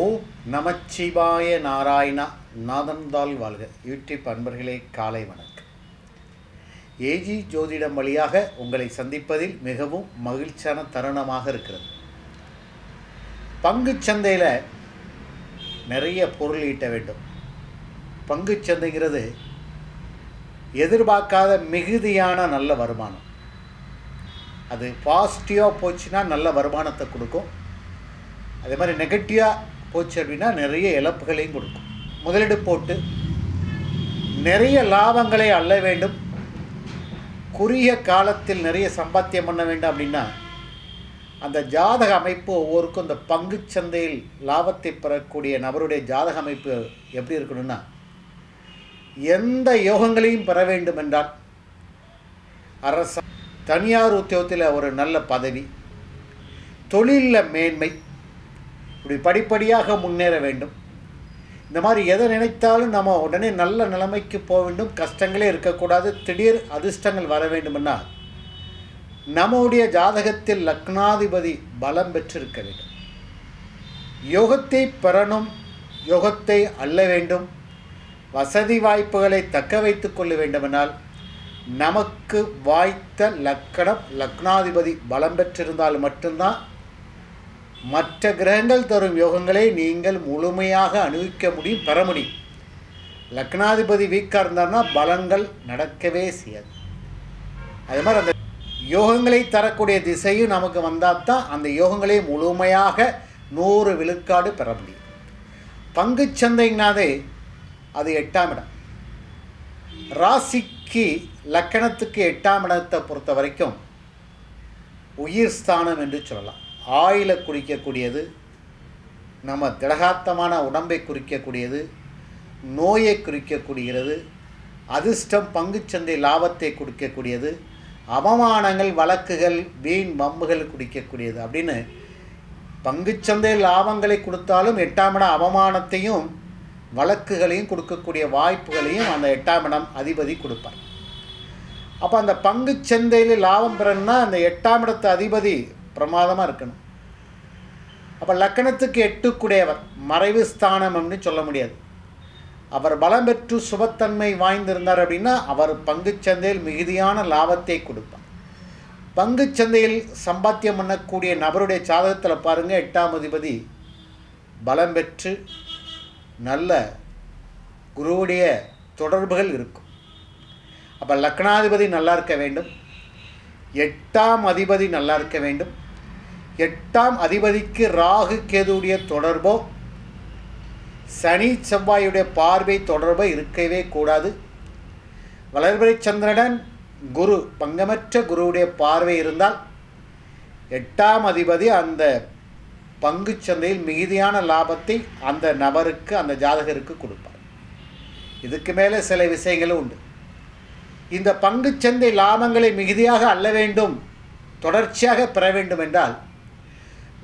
ஓ நமச்சிவாய நாராயணா நாதன்தால் வாழ்க. யூடியூப் அன்பர்களே காலை வணக்கம். ஏஜி ஜோதிடம் வழியாக உங்களை சந்திப்பதில் மிகவும் மகிழ்ச்சியான தருணமாக இருக்கிறது. பங்குச் சந்தையில் நிறைய பொருள் ஈட்ட வேண்டும். பங்குச் சந்தைங்கிறது எதிர்பார்க்காத மிகுதியான நல்ல வருமானம். அது பாசிட்டிவாக போச்சுன்னா நல்ல வருமானத்தை கொடுக்கும். அதே மாதிரி நெகட்டிவாக போச்சு அப்படின்னா நிறைய இழப்புகளையும் கொடுக்கும். முதலீடு போட்டு நிறைய லாபங்களை அள்ள வேண்டும். குறுகிய காலத்தில் நிறைய சம்பாத்தியம் பண்ண வேண்டும் அப்படின்னா அந்த ஜாதக அமைப்பு ஒவ்வொருக்கும் இந்த பங்கு சந்தையில் லாபத்தை பெறக்கூடிய நபருடைய ஜாதக அமைப்பு எப்படி இருக்கணும்னா எந்த யோகங்களையும் பெற வேண்டும் என்றால் அரச தனியார் உத்தியோகத்தில் ஒரு நல்ல பதவி தொழிலில் மேன்மை இப்படி படிப்படியாக முன்னேற வேண்டும். இந்த மாதிரி எதை நினைத்தாலும் நம்ம உடனே நல்ல நிலைமைக்கு போக வேண்டும். கஷ்டங்களே இருக்கக்கூடாது. திடீர் அதிர்ஷ்டங்கள் வர வேண்டுமென்னால் நம்முடைய ஜாதகத்தில் லக்னாதிபதி பலம் பெற்றிருக்க வேண்டும். யோகத்தை பெறணும். யோகத்தை அள்ள வேண்டும். வசதி வாய்ப்புகளை தக்க வைத்து கொள்ள வேண்டுமென்றால் நமக்கு வாய்த்த லக்கணம் லக்னாதிபதி பலம் பெற்றிருந்தால் மட்டும்தான் மற்ற கிரகங்கள் தரும் யோகங்களை நீங்கள் முழுமையாக அனுபவிக்க முடியும் பெற முடியும். லக்னாதிபதி வீக்காக இருந்தார்னா பலங்கள் நடக்கவே செய்யாது. அது மாதிரி அந்த யோகங்களை தரக்கூடிய திசையும் நமக்கு வந்தால் தான் அந்த யோகங்களை முழுமையாக நூறு விழுக்காடு பெற முடியும். பங்கு சந்தைங்கனாதே அது எட்டாம் இடம். ராசிக்கு லக்கணத்துக்கு எட்டாம் இடத்தை பொறுத்த வரைக்கும் உயிர் ஸ்தானம் என்று சொல்லலாம். ஆயிலை குறிக்கக்கூடியது நம்ம திடகாத்தமான உடம்பை குறிக்கக்கூடியது நோயை குறிக்கக்கூடியது அதிர்ஷ்டம் பங்குச்சந்தை லாபத்தை கொடுக்கக்கூடியது அவமானங்கள் வழக்குகள் வீண் வம்புகள் குடிக்கக்கூடியது அப்படின்னு பங்குச்சந்தை லாபங்களை கொடுத்தாலும் எட்டாம் இடம் அவமானத்தையும் வழக்குகளையும் கொடுக்கக்கூடிய வாய்ப்புகளையும் அந்த எட்டாம் இடம் அதிபதி கொடுப்பார். அப்போ அந்த பங்கு சந்தையில் லாபம் பெறணும்னா அந்த எட்டாம் இடத்து அதிபதி பிரமாதமாக இருக்கணும். அப்போ லக்கணத்துக்கு எட்டுக்குடையவர் மறைவு ஸ்தானம்னு சொல்ல முடியாது. அவர் பலம் பெற்று சுபத்தன்மை வாய்ந்திருந்தார் அப்படின்னா அவர் பங்குச்சந்தையில் மிகுதியான லாபத்தை கொடுப்பார். பங்குச்சந்தையில் சம்பாத்தியம் பண்ணக்கூடிய நபருடைய சாதகத்தில் பாருங்கள் எட்டாம் அதிபதி பலம் பெற்று நல்ல குருவுடைய தொடர்புகள் இருக்கும். அப்போ லக்னாதிபதி நல்லா இருக்க வேண்டும். எட்டாம் அதிபதி நல்லா இருக்க வேண்டும். எட்டாம் அதிபதிக்கு ராகு கேதுடைய தொடர்போ சனி செவ்வாயுடைய பார்வை தொடர்போ இருக்கவே கூடாது. வளர்பிறை சந்திரனன் குரு பங்கமற்ற குருவுடைய பார்வை இருந்தால் எட்டாம் அதிபதி அந்த பங்கு சந்தையில் மிகுதியான லாபத்தை அந்த நபருக்கு அந்த ஜாதகருக்கு கொடுப்பார். இதுக்கு மேலே சில விஷயங்களும் உண்டு. இந்த பங்குச்சந்தை லாபங்களை மிகுதியாக அள்ள வேண்டும் தொடர்ச்சியாக பெற வேண்டும் என்றால்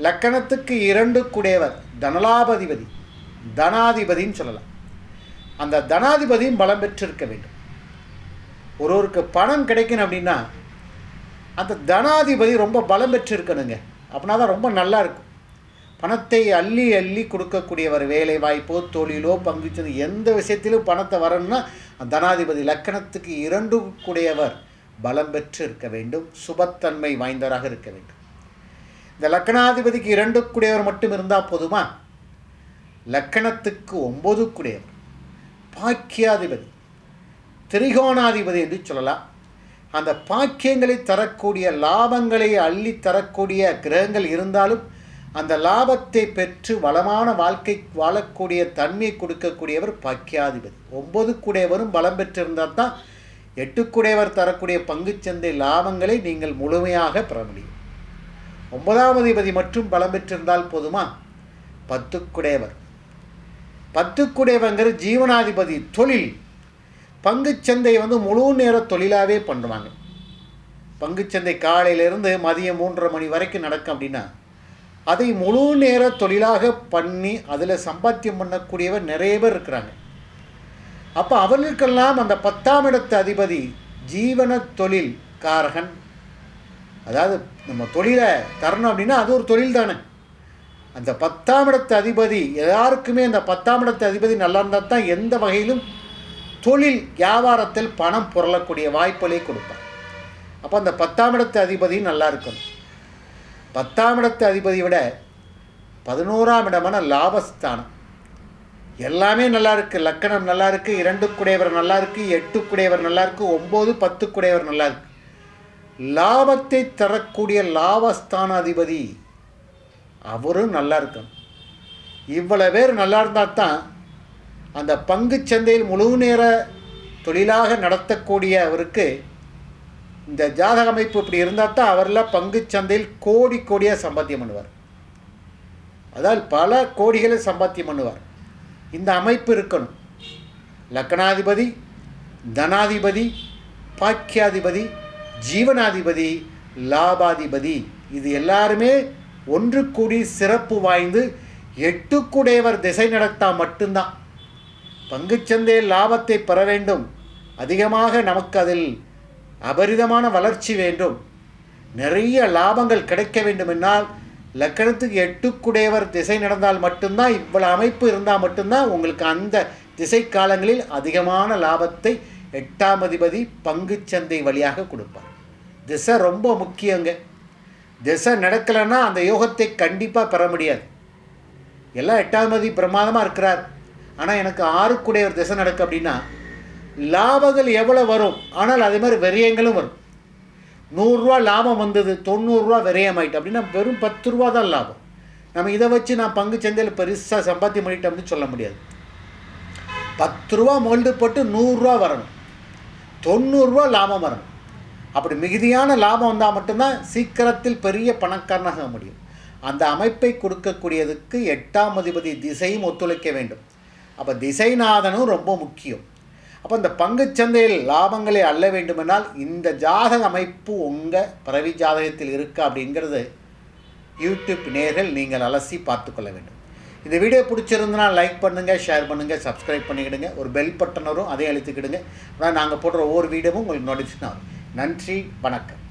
லக்கணத்துக்கு இரண்டு குடையவர் தனலாபதிபதி தனாதிபதின்னு சொல்லலாம். அந்த தனாதிபதியும் பலம் பெற்றிருக்க வேண்டும். ஒருவருக்கு பணம் கிடைக்கணும் அப்படின்னா அந்த தனாதிபதி ரொம்ப பலம் பெற்றிருக்கணுங்க. அப்படின்னா தான் ரொம்ப நல்லா இருக்கும். பணத்தை அள்ளி அள்ளி கொடுக்கக்கூடியவர் வேலை வாய்ப்போ தொழிலோ பங்குச்சந்தை எந்த விஷயத்திலும் பணத்தை வரணும்னா தனாதிபதி லக்கணத்துக்கு இரண்டு கூடியவர் பலம் பெற்று இருக்க வேண்டும். சுபத்தன்மை வாய்ந்தவராக இருக்க வேண்டும். இந்த லக்கணாதிபதிக்கு இரண்டு மட்டும் இருந்தால் போதுமா? லக்கணத்துக்கு ஒம்பது பாக்கியாதிபதி. திரிகோணாதிபதி என்று சொல்லலாம். அந்த பாக்கியங்களை தரக்கூடிய லாபங்களை அள்ளி தரக்கூடிய கிரகங்கள் இருந்தாலும் அந்த லாபத்தை பெற்று வளமான வாழ்க்கை வாழக்கூடிய தன்மையை கொடுக்கக்கூடியவர் பாக்கியாதிபதி. ஒன்பது கூடையவரும் பலம் பெற்றிருந்தால் தான் எட்டுக்குடையவர் தரக்கூடிய பங்குச்சந்தை லாபங்களை நீங்கள் முழுமையாக பெற முடியும். ஒன்பதாம் அதிபதி மட்டும் பலம் பெற்றிருந்தால் போதுமா? பத்துக்குடையவர். பத்துக்குடையவங்கிற ஜீவனாதிபதி தொழில் பங்குச்சந்தை வந்து முழு நேர தொழிலாகவே பண்ணுவாங்க. பங்குச்சந்தை காலையிலேருந்து மதியம் மூன்றரை மணி வரைக்கும் நடக்கும் அப்படின்னா அதை முழு நேர தொழிலாக பண்ணி அதில் சம்பாத்தியம் பண்ணக்கூடியவர் நிறைய பேர் இருக்கிறாங்க. அப்போ அவர்களுக்கெல்லாம் அந்த பத்தாம் இடத்து அதிபதி ஜீவன தொழில் காரகன் அதாவது நம்ம தொழிலை தரணும் அப்படின்னா அது ஒரு தொழில் தானே. அந்த பத்தாம் இடத்து அதிபதி எல்லாருக்குமே அந்த பத்தாம் இடத்து அதிபதி நல்லா இருந்தால் தான் எந்த வகையிலும் தொழில் வியாபாரத்தில் பணம் புரளக்கூடிய வாய்ப்புகளை கொடுப்பார். அப்போ அந்த பத்தாம் இடத்து அதிபதி நல்லா இருக்கணும். பத்தாம் இடத்து அதிபதியை விட பதினோராம் இடமான லாபஸ்தானம். எல்லாமே நல்லா இருக்குது லக்கணம் நல்லா இருக்குது இரண்டு குடையவர் நல்லா இருக்குது எட்டு குடையவர் நல்லா இருக்குது ஒம்பது பத்து குடையவர் நல்லா இருக்குது லாபத்தை தரக்கூடிய லாபஸ்தான அதிபதி. அவரும் நல்லா இருக்கணும். இவ்வளோ பேர் நல்லா இருந்தால் தான் அந்த பங்குச் சந்தையில் முழு நேர தொழிலாக நடத்தக்கூடிய அவருக்கு இந்த ஜாதக அமைப்பு இப்படி இருந்தால் தான் அவரில் பங்குச் சந்தையில் கோடி கோடியாக சம்பாத்தியம் பண்ணுவார். அதால் பல கோடிகளை சம்பாத்தியம் பண்ணுவார். இந்த அமைப்பு இருக்கணும். லக்கணாதிபதி தனாதிபதி பாக்கியாதிபதி ஜீவனாதிபதி லாபாதிபதி இது எல்லாருமே ஒன்று கூடி சிறப்பு வாய்ந்து எட்டுக்குடையவர் திசை நடத்தா மட்டும்தான். பங்குச்சந்தையில் லாபத்தை பெற வேண்டும். அதிகமாக நமக்கு அதில் அபரிதமான வளர்ச்சி வேண்டும். நிறைய லாபங்கள் கிடைக்க வேண்டுமென்றால் லக்கணத்துக்கு எட்டுக்குடையவர் திசை நடந்தால் மட்டும்தான் இவ்வளவு அமைப்பு இருந்தால் மட்டும்தான் உங்களுக்கு அந்த திசை காலங்களில் அதிகமான லாபத்தை எட்டாம் அதிபதி பங்குச்சந்தை வழியாக கொடுப்பார். திசை ரொம்ப முக்கியங்க. திசை நடக்கலைன்னா அந்த யோகத்தை கண்டிப்பாக பெற முடியாது. எல்லாம் எட்டாம் மதி பிரமாதமாக இருக்கிறார். ஆனால் எனக்கு ஆறுக்குடையவர் திசை நடக்கு அப்படின்னா லாபங்கள் எவ்வளோ வரும்? ஆனால் அதே மாதிரி விரயங்களும் வரும். நூறுரூவா லாபம் வந்தது தொண்ணூறுரூவா விரயமாயிட்டு அப்படின்னா வெறும் பத்து ரூபா தான் லாபம். நம்ம இதை வச்சு நான் பங்கு சந்தையில் பெருசாக சம்பாத்தியம் பண்ணிட்டோம்னு சொல்ல முடியாது. பத்து ரூபா மொல்டு போட்டு நூறுரூவா வரணும். தொண்ணூறுரூவா லாபம் வரணும். அப்படி மிகுதியான லாபம் வந்தால் மட்டும்தான் சீக்கிரத்தில் பெரிய பணக்காரனாக முடியும். அந்த அமைப்பை கொடுக்கக்கூடியதுக்கு எட்டாம் அதிபதி திசையும் ஒத்துழைக்க வேண்டும். அப்போ திசைநாதனும் ரொம்ப முக்கியம். அப்போ இந்த பங்குச்சந்தையில் லாபங்களை அள்ள வேண்டுமென்றால் இந்த ஜாதக அமைப்பு உங்கள் பிறவி ஜாதகத்தில் இருக்கா அப்படிங்கிறது யூடியூப் நேர்கள் நீங்கள் அலசி பார்த்துக்கொள்ள வேண்டும். இந்த வீடியோ பிடிச்சிருந்தனா லைக் பண்ணுங்கள் ஷேர் பண்ணுங்கள் சப்ஸ்கிரைப் பண்ணிக்கிடுங்க. ஒரு பெல் பட்டன் வரும் அதை அழுத்திக்கிடுங்க. ஆனால் நாங்கள் போடுற ஒவ்வொரு வீடியோவும் உங்களுக்கு நோட்டிஃபிகேஷன் ஆகும். நன்றி வணக்கம்.